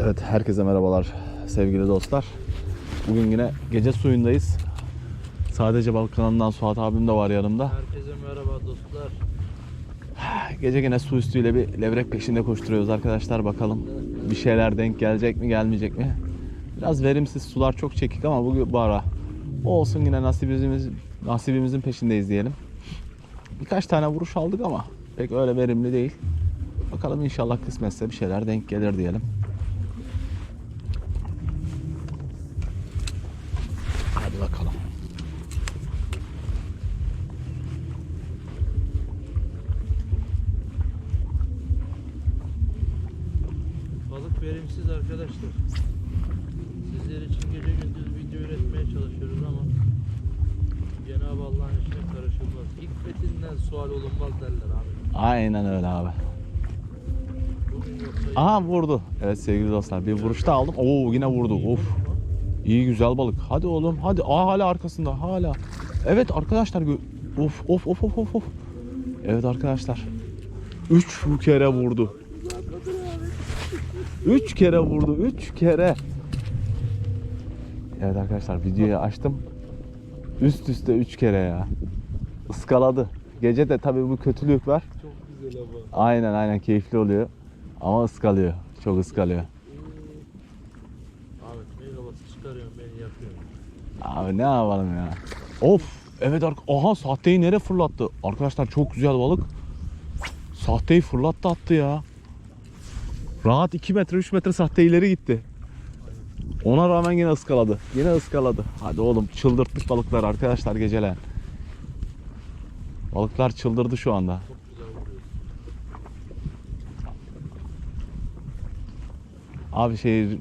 Evet herkese merhabalar sevgili dostlar. Bugün yine gece suyundayız. Sadece balık kanalından Suat abim de var yanımda. Herkese merhaba dostlar. Gece yine su üstüyle bir levrek peşinde koşturuyoruz arkadaşlar bakalım. Bir şeyler denk gelecek mi gelmeyecek mi? Biraz verimsiz sular çok çekik ama bugün bu ara olsun yine nasibimiz, nasibimizin peşindeyiz diyelim. Birkaç tane vuruş aldık ama pek öyle verimli değil. Bakalım inşallah kısmetse bir şeyler denk gelir diyelim. Hadi bakalım. Balık verimsiz arkadaşlar. Sizler için gece gündüz video üretmeye çalışıyoruz ama Cenab-ı Allah'ın işine karışılmaz. Hikmetinden sual olunmaz derler abi. Aynen öyle abi. Aha vurdu. Evet sevgili dostlar bir vuruşta aldım. Oo yine vurdu. Of. İyi güzel balık. Hadi oğlum hadi. Aa hala arkasında hala. Evet arkadaşlar. of of of of of. Evet arkadaşlar. 3 kere vurdu. 3 kere vurdu. 3 kere. Evet arkadaşlar videoyu açtım. Üst üste 3 kere ya. Iskaladı. Gece de tabii bu kötülük var. çok güzel ama. Aynen aynen keyifli oluyor. Ama ıskalıyor. Çok ıskalıyor. Meyve babası çıkarıyorum beni yakıyorum. Abi ne yapalım ya. Of. Evet Aha sahteyi nereye fırlattı? Arkadaşlar çok güzel balık. Sahteyi fırlattı attı ya. Rahat 2 metre 3 metre sahte ileri gitti. Ona rağmen yine ıskaladı. Yine ıskaladı. Hadi oğlum çıldırttık balıklar arkadaşlar gecelen. Balıklar çıldırdı şu anda. Abi şey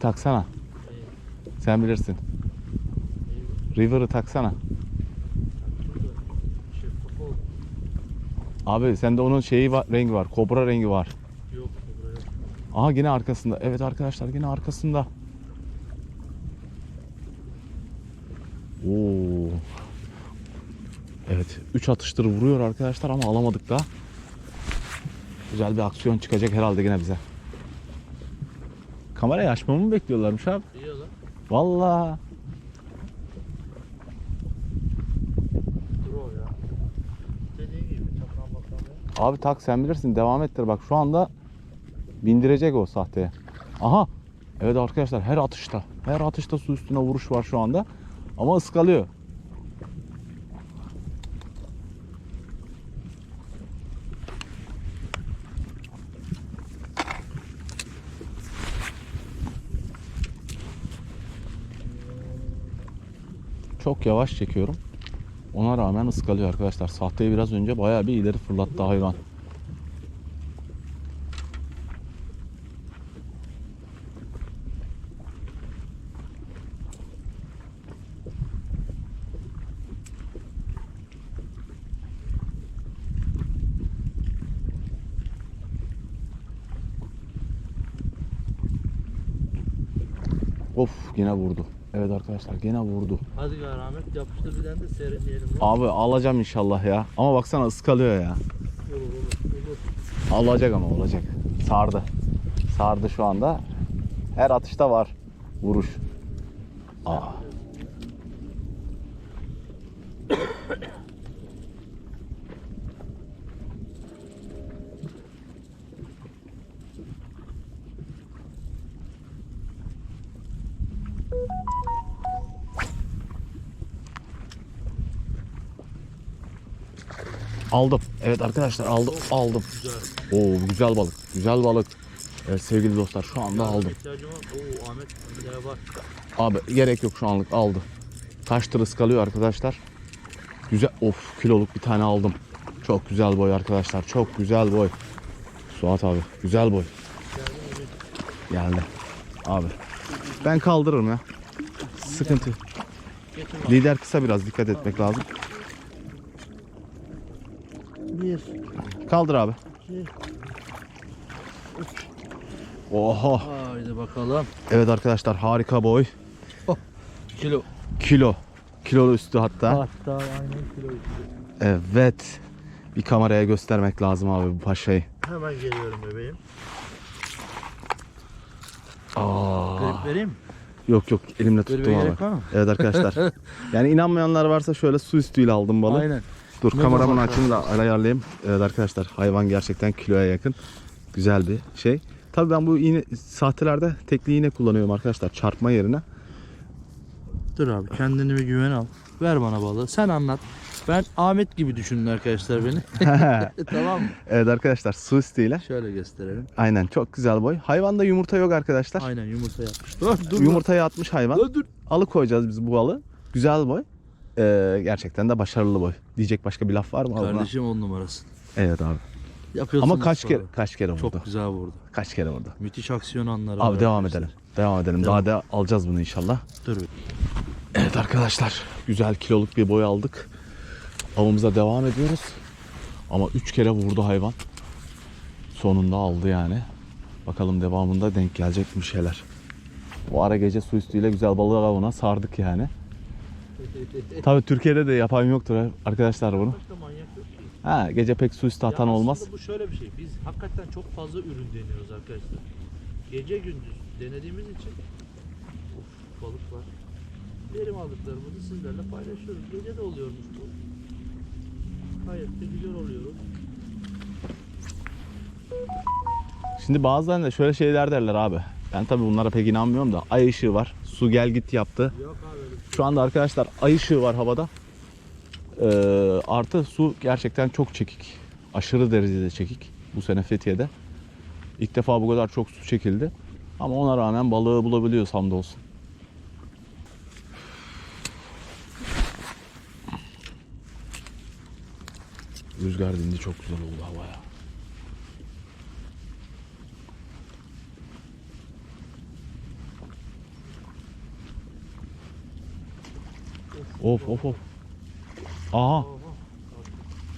taksana. Sen bilirsin. River'ı taksana. Abi sende onun şeyi var, rengi var. Kobra rengi var. Yok. Aha yine arkasında. Evet arkadaşlar yine arkasında. Oo. Evet 3 atıştır vuruyor arkadaşlar ama alamadık da. Güzel bir aksiyon çıkacak herhalde yine bize. Kamerayı açmamı mı bekliyorlarmış abi? Bakalım ya. Abi tak sen bilirsin devam ettir bak şu anda bindirecek o sahteye. Aha. Evet arkadaşlar her atışta her atışta su üstüne vuruş var şu anda. Ama ıskalıyor. Çok yavaş çekiyorum. Ona rağmen ıskalıyor arkadaşlar. Sahteyi biraz önce bayağı bir ileri fırlattı hayvan. Of yine vurdu. Evet arkadaşlar yine vurdu. Hadi gari Ahmet yapıştır bir tane de seyretmeyelim. Abi alacağım inşallah ya. Ama baksana ıskalıyor ya. Olur olur olur. Alacak ama olacak. Sardı. Sardı şu anda. Her atışta var vuruş. Aa. Aldım. Evet arkadaşlar aldım. Aldım. Güzel. Oo güzel balık. Güzel balık. Evet sevgili dostlar şu anda aldım. Oo Ahmet. Abi gerek yok şu anlık aldı. Taştır ıskalıyor arkadaşlar. Güzel. Of kiloluk bir tane aldım. Çok güzel boy arkadaşlar. Çok güzel boy. Suat abi güzel boy. Geldi. Abi. Ben kaldırırım ya. Sıkıntı. Lider kısa biraz dikkat etmek lazım. Kaldır abi. Oha. Haydi bakalım. Evet arkadaşlar harika boy. Kilo. Kilo. Kilolu üstü hatta. Hatta aynen kilo üstü. Evet. Bir kameraya göstermek lazım abi bu paşayı. Hemen geliyorum bebeğim. Aa, Grip vereyim mi? yok yok elimle tuttum abi. Evet arkadaşlar. yani inanmayanlar varsa şöyle su üstüyle aldım balığı. Aynen. Dur Ne kameramın açını da ayarlayayım. Evet arkadaşlar hayvan gerçekten kiloya yakın. Güzel bir şey. Tabii ben bu iğne sahtelerde tekli iğne kullanıyorum arkadaşlar çarpma yerine. Dur abi kendini bir güven al. Ver bana balığı. Sen anlat. Ben Ahmet gibi düşünün arkadaşlar beni. tamam mı? evet arkadaşlar su üstüyle. Şöyle gösterelim. Aynen çok güzel boy. Hayvanda yumurta yok arkadaşlar. Aynen yumurta yapmış. Dur dur. Yumurtayı atmış hayvan. Dur dur. Alıkoyacağız biz bu balığı. Güzel boy. Ee, gerçekten de başarılı boy. Diyecek başka bir laf var mı? Kardeşim on numarası. Evet abi. Yapıyorsun. Ama kaç kere kaç kere vurdu? Çok güzel vurdu. Kaç kere vurdu? Müthiş aksiyon anları. Abi devam edelim. Devam edelim. Devam. Daha da alacağız bunu inşallah. Dur bir. Evet arkadaşlar güzel kiloluk bir boy aldık. Avımıza devam ediyoruz. Ama 3 kere vurdu hayvan. Sonunda aldı yani. Bakalım devamında denk gelecek mi şeyler. Bu ara gece su üstüyle güzel balığı avına sardık yani. Tabii Türkiye'de de yapan yoktur arkadaşlar bunu. Ha gece pek su Ya olmaz. bu şöyle bir şey. Biz hakikaten çok fazla ürün deniyoruz arkadaşlar. Gece gündüz denediğimiz için of, balık var. Verim aldıklarımızı sizlerle paylaşıyoruz. Gece de oluyormuş bu. Gayet de güzel oluyor. Şimdi bazılarında da şöyle şeyler derler abi. Ben tabii bunlara pek inanmıyorum da ay ışığı var. Su gel git yaptı. Şu anda arkadaşlar ay ışığı var havada. Ee, artı su gerçekten çok çekik. Aşırı derecede çekik bu sene Fethiye'de. İlk defa bu kadar çok su çekildi. Ama ona rağmen balığı bulabiliyoruz hamdolsun. Rüzgar dindi çok güzel oldu hava Of of of. Aha.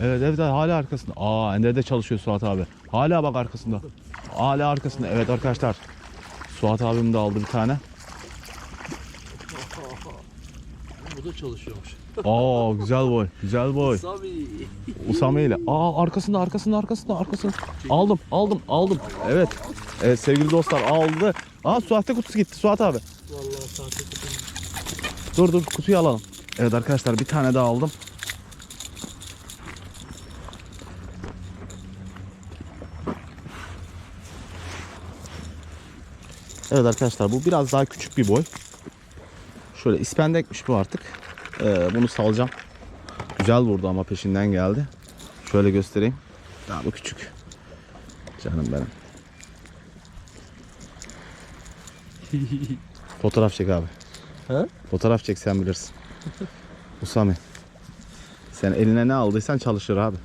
Evet evet hala arkasında. Aa Ender de çalışıyor Suat abi. Hala bak arkasında. Hala arkasında. Evet arkadaşlar. Suat abim de aldı bir tane. Bu da çalışıyormuş. Aa güzel boy. Güzel boy. Sabi. Usame ile. Aa arkasında arkasında arkasında arkasında. Aldım aldım aldım. Evet. Evet sevgili dostlar aldı. Aa Suat'ta kutusu gitti Suat abi. Vallahi saate tutun. Dur dur kutuyu alalım. Evet arkadaşlar bir tane daha aldım. Evet arkadaşlar bu biraz daha küçük bir boy. Şöyle ispendekmiş bu artık. Ee, bunu salacağım. Güzel vurdu ama peşinden geldi. Şöyle göstereyim. Daha bu küçük. Canım benim. Fotoğraf çek abi. He? Fotoğraf çek sen bilirsin. Usami. Sen eline ne aldıysan çalışır abi.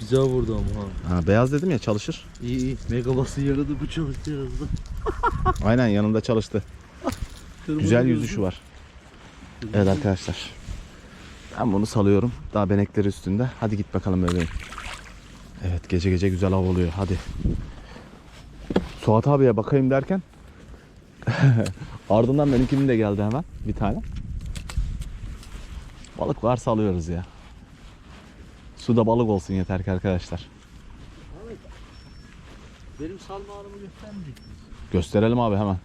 Güzel vurdu ama ha. Ha, beyaz dedim ya çalışır. İyi iyi. Megabası yaradı bu çalıştı yazdı. Aynen yanımda çalıştı. Güzel yüzüşü var. Evet arkadaşlar. Ben bunu salıyorum. Daha benekleri üstünde. Hadi git bakalım bebeğim. Evet gece gece güzel av oluyor. Hadi. Suat abiye bakayım derken ardından benimkinin de geldi hemen bir tane. Balık varsa alıyoruz ya. Suda balık olsun yeter ki arkadaşlar. Benim salma anımı göstermeyecek? Gösterelim abi hemen.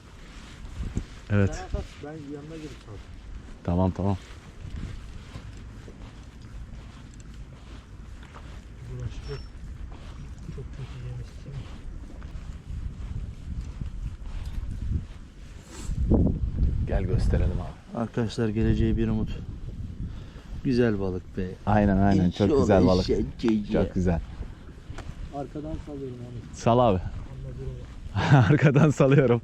Evet. Ben yanına sal. Tamam tamam. Bulaştı. Çok kötü yemişsin. Gel gösterelim abi. Arkadaşlar geleceği bir umut. Güzel balık be. Aynen aynen çok güzel balık. Çok Çok güzel. Arkadan salıyorum Ahmet. Sal abi. Arkadan salıyorum.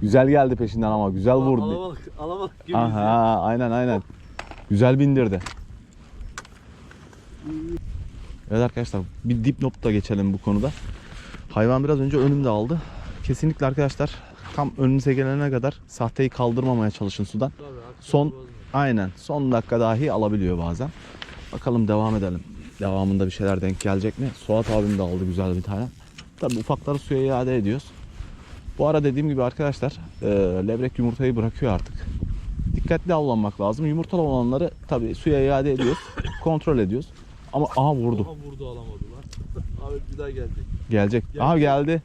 güzel geldi peşinden ama güzel vurdu. Alabalık, alabalık gibi. Aha aynen aynen. Güzel bindirdi. Evet arkadaşlar bir dipnot da geçelim bu konuda. Hayvan biraz önce önümde aldı. Kesinlikle arkadaşlar tam önünüze gelene kadar sahteyi kaldırmamaya çalışın sudan. Tabii, Son aynen son dakika dahi alabiliyor bazen. Bakalım devam edelim. Devamında bir şeyler denk gelecek mi? Suat abim de aldı güzel bir tane. Tabii ufakları suya iade ediyoruz. Bu ara dediğim gibi arkadaşlar e, levrek yumurtayı bırakıyor artık. Dikkatli avlanmak lazım. Yumurtalı olanları tabii suya iade ediyoruz. kontrol ediyoruz. Ama aha vurdu. Aha vurdu alamadılar. Ahmet bir daha geldi. Gelecek. Gelecek. Aha geldi.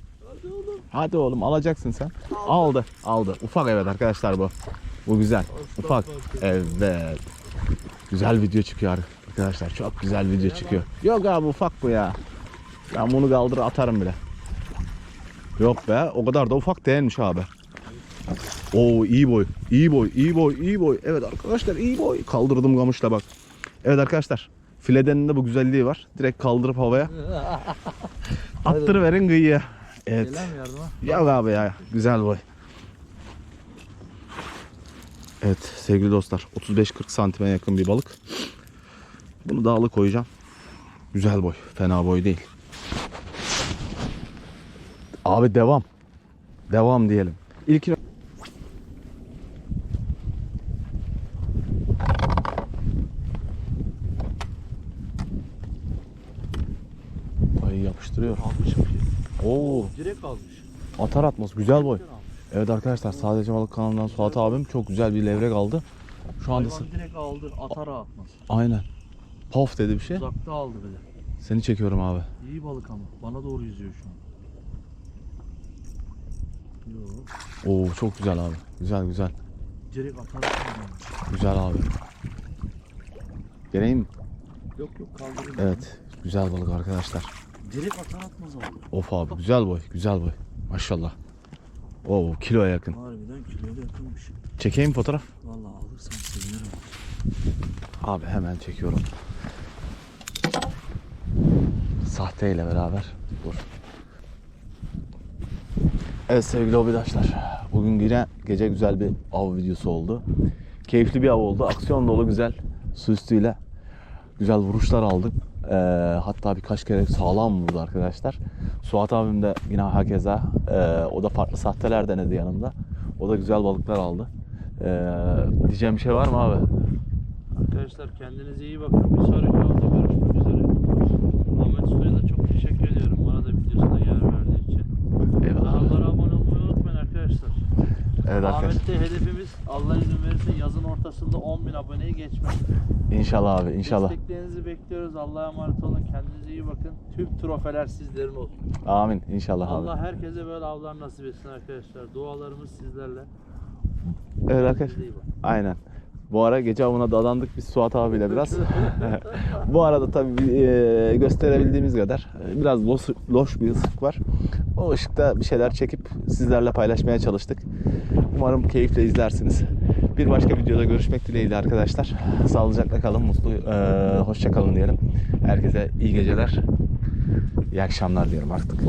Hadi oğlum. Alacaksın sen. Aldı. Aldı. Ufak evet arkadaşlar bu. Bu güzel. Ufak. Evet. Güzel video çıkıyor arkadaşlar. Çok güzel video çıkıyor. Yok abi ufak bu ya. Ben bunu kaldırır atarım bile. Yok be o kadar da ufak değilmiş abi. Oo iyi boy. iyi boy. iyi boy. iyi boy. Evet arkadaşlar iyi boy. Kaldırdım kamışla bak. Evet arkadaşlar. Filedenin de bu güzelliği var. Direkt kaldırıp havaya attırıverin kıyıya. Evet. Gelen mi yardıma? Yok abi ya. Güzel boy. Evet sevgili dostlar 35-40 santime yakın bir balık. Bunu dağlı koyacağım. Güzel boy. Fena boy değil. Abi devam. Devam diyelim. İlkini Ay yapıştırıyor. Almış mı? Oo, Direkt almış. atar atmaz güzel boy. Evet arkadaşlar sadece balık kanalından Suat abim çok güzel bir levrek aldı. Şu anda Hayvan direkt aldı. Atar atmaz. aynen. Pof dedi bir şey. Uzakta aldı bile. Seni çekiyorum abi. İyi balık ama. Bana doğru yüzüyor şu an. Yok. Oo çok güzel abi. Güzel güzel. Direkt atar atmaz. Güzel abi. Geleyim mi? Yok yok kaldırın. Evet. Güzel balık arkadaşlar. Direkt atar atmaz abi. Of abi güzel boy. Güzel boy. Maşallah. Oo kiloya yakın. Harbiden kiloya yakınmış. Çekeyim fotoğraf. Vallahi alırsam sevinirim. Abi hemen çekiyorum. Sahteyle beraber. Dur. Evet sevgili hobidaşlar. Bugün yine gece güzel bir av videosu oldu. Keyifli bir av oldu. Aksiyon dolu güzel. Su üstüyle güzel vuruşlar aldık. Ee, hatta birkaç kere sağlam vurdu arkadaşlar. Suat abim de yine hakeza. Ee, o da farklı sahteler denedi yanımda. O da güzel balıklar aldı. Ee, diyeceğim bir şey var mı abi? Arkadaşlar kendinize iyi bakın. Bir sonraki hafta görüşmek üzere. Ahmet Usta'ya da çok teşekkür ediyorum. Bana da videosuna yer verdiği için. Eyvallah. Kanallara abone olmayı unutmayın arkadaşlar. Evet arkadaşlar. Ahmet'te hedefimiz Allah verirse yazın ortasında 10.000 aboneyi geçmek. İnşallah abi inşallah. Desteklerinizi bekliyoruz. Allah'a emanet olun. Kendinize iyi bakın. Tüm trofeler sizlerin olsun. Amin inşallah abi. Allah herkese böyle avlar nasip etsin arkadaşlar. Dualarımız sizlerle. Evet arkadaşlar. Aynen. Bu ara gece avına dadandık biz Suat abiyle biraz. Bu arada tabii e, gösterebildiğimiz kadar e, biraz loş, loş bir ısık var. O ışıkta bir şeyler çekip sizlerle paylaşmaya çalıştık. Umarım keyifle izlersiniz. Bir başka videoda görüşmek dileğiyle arkadaşlar. Sağlıcakla kalın, mutlu, e, hoşça kalın diyelim. Herkese iyi geceler, iyi akşamlar diyorum artık.